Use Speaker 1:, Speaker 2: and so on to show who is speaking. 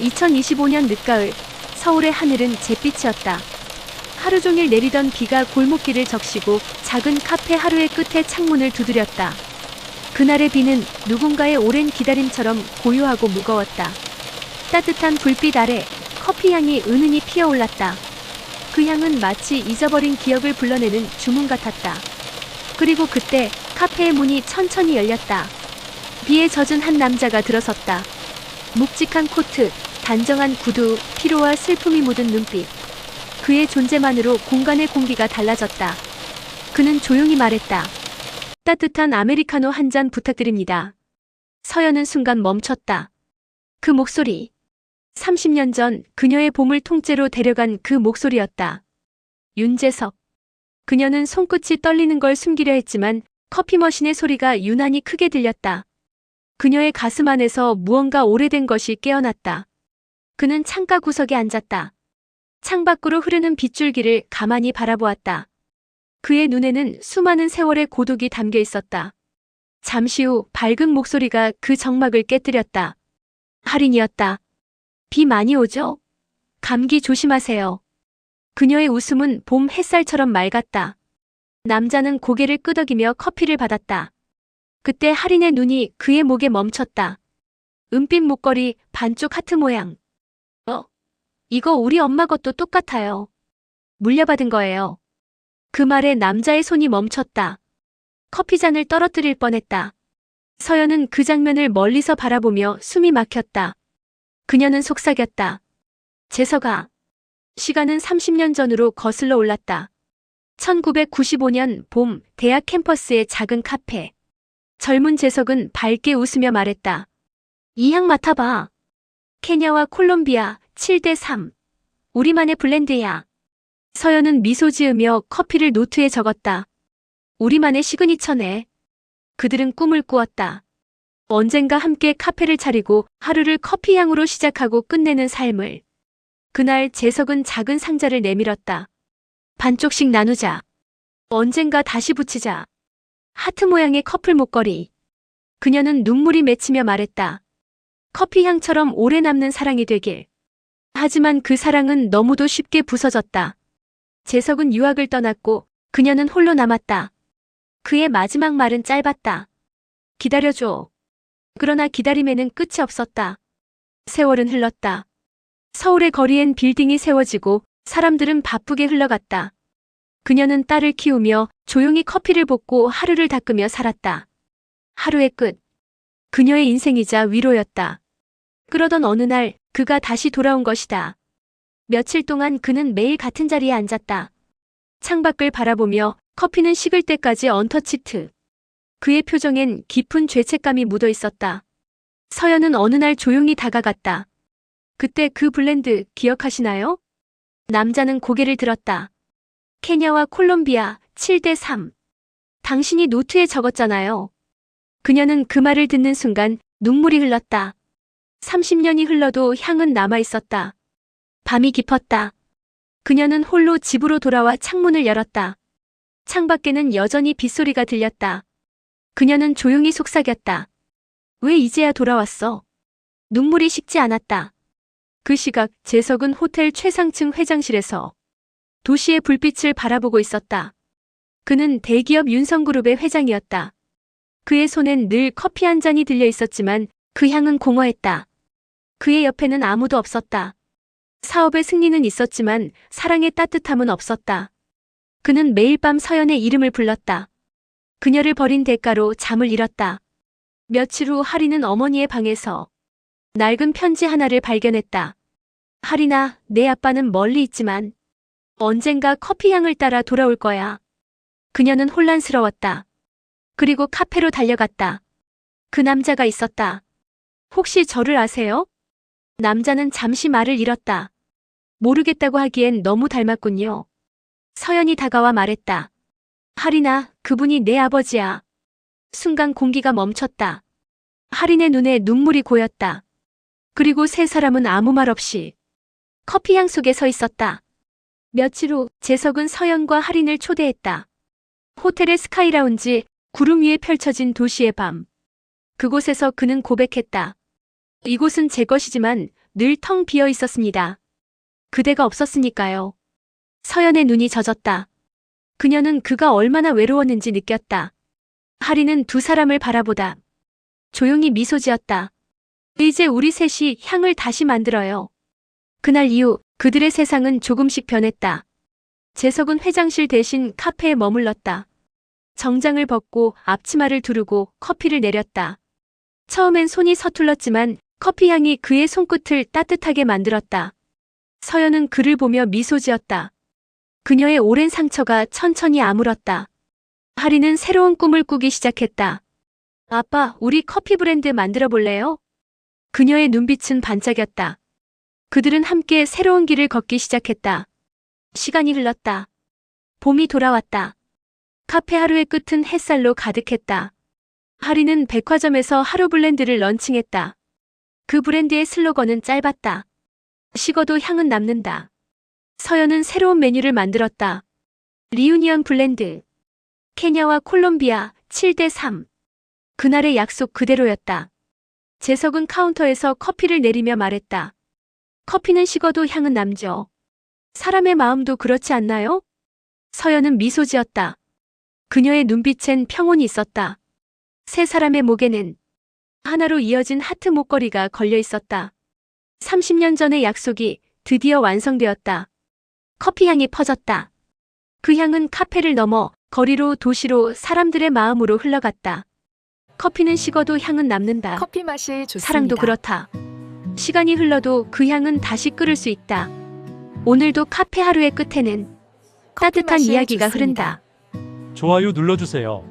Speaker 1: 2025년 늦가을 서울의 하늘은 잿빛이었다. 하루 종일 내리던 비가 골목길을 적시고 작은 카페 하루의 끝에 창문을 두드렸다. 그날의 비는 누군가의 오랜 기다림처럼 고요하고 무거웠다. 따뜻한 불빛 아래 커피 향이 은은히 피어올랐다. 그 향은 마치 잊어버린 기억을 불러내는 주문 같았다. 그리고 그때 카페의 문이 천천히 열렸다. 비에 젖은 한 남자가 들어섰다. 묵직한 코트, 단정한 구두, 피로와 슬픔이 묻은 눈빛. 그의 존재만으로 공간의 공기가 달라졌다. 그는 조용히 말했다. 따뜻한 아메리카노 한 잔 부탁드립니다. 서연은 순간 멈췄다. 그 목소리. 30년 전 그녀의 봄을 통째로 데려간 그 목소리였다. 윤재석. 그녀는 손끝이 떨리는 걸 숨기려 했지만 커피 머신의 소리가 유난히 크게 들렸다. 그녀의 가슴 안에서 무언가 오래된 것이 깨어났다. 그는 창가 구석에 앉았다. 창밖으로 흐르는 빗줄기를 가만히 바라보았다. 그의 눈에는 수많은 세월의 고독이 담겨 있었다. 잠시 후 밝은 목소리가 그 정막을 깨뜨렸다. 할인이었다. 비 많이 오죠? 감기 조심하세요. 그녀의 웃음은 봄 햇살처럼 맑았다. 남자는 고개를 끄덕이며 커피를 받았다. 그때 할인의 눈이 그의 목에 멈췄다. 은빛 목걸이 반쪽 하트 모양. 어? 이거 우리 엄마 것도 똑같아요. 물려받은 거예요. 그 말에 남자의 손이 멈췄다. 커피잔을 떨어뜨릴 뻔했다. 서연은 그 장면을 멀리서 바라보며 숨이 막혔다. 그녀는 속삭였다. 재석아. 시간은 30년 전으로 거슬러 올랐다. 1995년 봄 대학 캠퍼스의 작은 카페. 젊은 재석은 밝게 웃으며 말했다. 이 향 맡아봐. 케냐와 콜롬비아 7대 3. 우리만의 블렌드야. 서연은 미소 지으며 커피를 노트에 적었다. 우리만의 시그니처네. 그들은 꿈을 꾸었다. 언젠가 함께 카페를 차리고 하루를 커피 향으로 시작하고 끝내는 삶을. 그날 재석은 작은 상자를 내밀었다. 반쪽씩 나누자. 언젠가 다시 붙이자. 하트 모양의 커플 목걸이. 그녀는 눈물이 맺히며 말했다. 커피 향처럼 오래 남는 사랑이 되길. 하지만 그 사랑은 너무도 쉽게 부서졌다. 재석은 유학을 떠났고 그녀는 홀로 남았다. 그의 마지막 말은 짧았다. 기다려줘. 그러나 기다림에는 끝이 없었다. 세월은 흘렀다. 서울의 거리엔 빌딩이 세워지고 사람들은 바쁘게 흘러갔다. 그녀는 딸을 키우며 조용히 커피를 볶고 하루를 닦으며 살았다. 하루의 끝. 그녀의 인생이자 위로였다. 그러던 어느 날 그가 다시 돌아온 것이다. 며칠 동안 그는 매일 같은 자리에 앉았다. 창밖을 바라보며 커피는 식을 때까지 언터치트. 그의 표정엔 깊은 죄책감이 묻어 있었다. 서연은 어느 날 조용히 다가갔다. 그때 그 블렌드 기억하시나요? 남자는 고개를 들었다. 케냐와 콜롬비아 7대 3. 당신이 노트에 적었잖아요. 그녀는 그 말을 듣는 순간 눈물이 흘렀다. 30년이 흘러도 향은 남아 있었다. 밤이 깊었다. 그녀는 홀로 집으로 돌아와 창문을 열었다. 창밖에는 여전히 빗소리가 들렸다. 그녀는 조용히 속삭였다. 왜 이제야 돌아왔어? 눈물이 식지 않았다. 그 시각 재석은 호텔 최상층 회장실에서 도시의 불빛을 바라보고 있었다. 그는 대기업 윤성그룹의 회장이었다. 그의 손엔 늘 커피 한 잔이 들려 있었지만 그 향은 공허했다. 그의 옆에는 아무도 없었다. 사업의 승리는 있었지만 사랑의 따뜻함은 없었다. 그는 매일 밤 서연의 이름을 불렀다. 그녀를 버린 대가로 잠을 잃었다. 며칠 후 하리는 어머니의 방에서 낡은 편지 하나를 발견했다. 하리나, 내 아빠는 멀리 있지만 언젠가 커피 향을 따라 돌아올 거야. 그녀는 혼란스러웠다. 그리고 카페로 달려갔다. 그 남자가 있었다. 혹시 저를 아세요? 남자는 잠시 말을 잃었다. 모르겠다고 하기엔 너무 닮았군요. 서연이 다가와 말했다. 하리나, 그분이 내 아버지야. 순간 공기가 멈췄다. 하린의 눈에 눈물이 고였다. 그리고 세 사람은 아무 말 없이 커피향 속에 서 있었다. 며칠 후 재석은 서연과 하린을 초대했다. 호텔의 스카이라운지 구름 위에 펼쳐진 도시의 밤. 그곳에서 그는 고백했다. 이곳은 제 것이지만 늘 텅 비어 있었습니다. 그대가 없었으니까요. 서연의 눈이 젖었다. 그녀는 그가 얼마나 외로웠는지 느꼈다. 하리는 두 사람을 바라보다 조용히 미소 지었다. 이제 우리 셋이 향을 다시 만들어요. 그날 이후 그들의 세상은 조금씩 변했다. 재석은 회장실 대신 카페에 머물렀다. 정장을 벗고 앞치마를 두르고 커피를 내렸다. 처음엔 손이 서툴렀지만 커피 향이 그의 손끝을 따뜻하게 만들었다. 서연은 그를 보며 미소 지었다. 그녀의 오랜 상처가 천천히 아물었다. 하리는 새로운 꿈을 꾸기 시작했다. 아빠, 우리 커피 브랜드 만들어 볼래요? 그녀의 눈빛은 반짝였다. 그들은 함께 새로운 길을 걷기 시작했다. 시간이 흘렀다. 봄이 돌아왔다. 카페 하루의 끝은 햇살로 가득했다. 하리는 백화점에서 하루 블렌드를 런칭했다. 그 브랜드의 슬로건은 짧았다. 식어도 향은 남는다. 서연은 새로운 메뉴를 만들었다. 리유니언 블렌드. 케냐와 콜롬비아 7대3. 그날의 약속 그대로였다. 재석은 카운터에서 커피를 내리며 말했다. 커피는 식어도 향은 남죠. 사람의 마음도 그렇지 않나요? 서연은 미소 지었다. 그녀의 눈빛엔 평온이 있었다. 세 사람의 목에는 하나로 이어진 하트 목걸이가 걸려 있었다. 30년 전의 약속이 드디어 완성되었다. 커피 향이 퍼졌다. 그 향은 카페를 넘어 거리로 도시로 사람들의 마음으로 흘러갔다. 커피는 식어도 향은 남는다.
Speaker 2: 커피 맛이 좋습니다.
Speaker 1: 사랑도 그렇다. 시간이 흘러도 그 향은 다시 끓을 수 있다. 오늘도 카페 하루의 끝에는 따뜻한 이야기가
Speaker 2: 좋습니다.
Speaker 1: 흐른다.
Speaker 3: 좋아요 눌러주세요.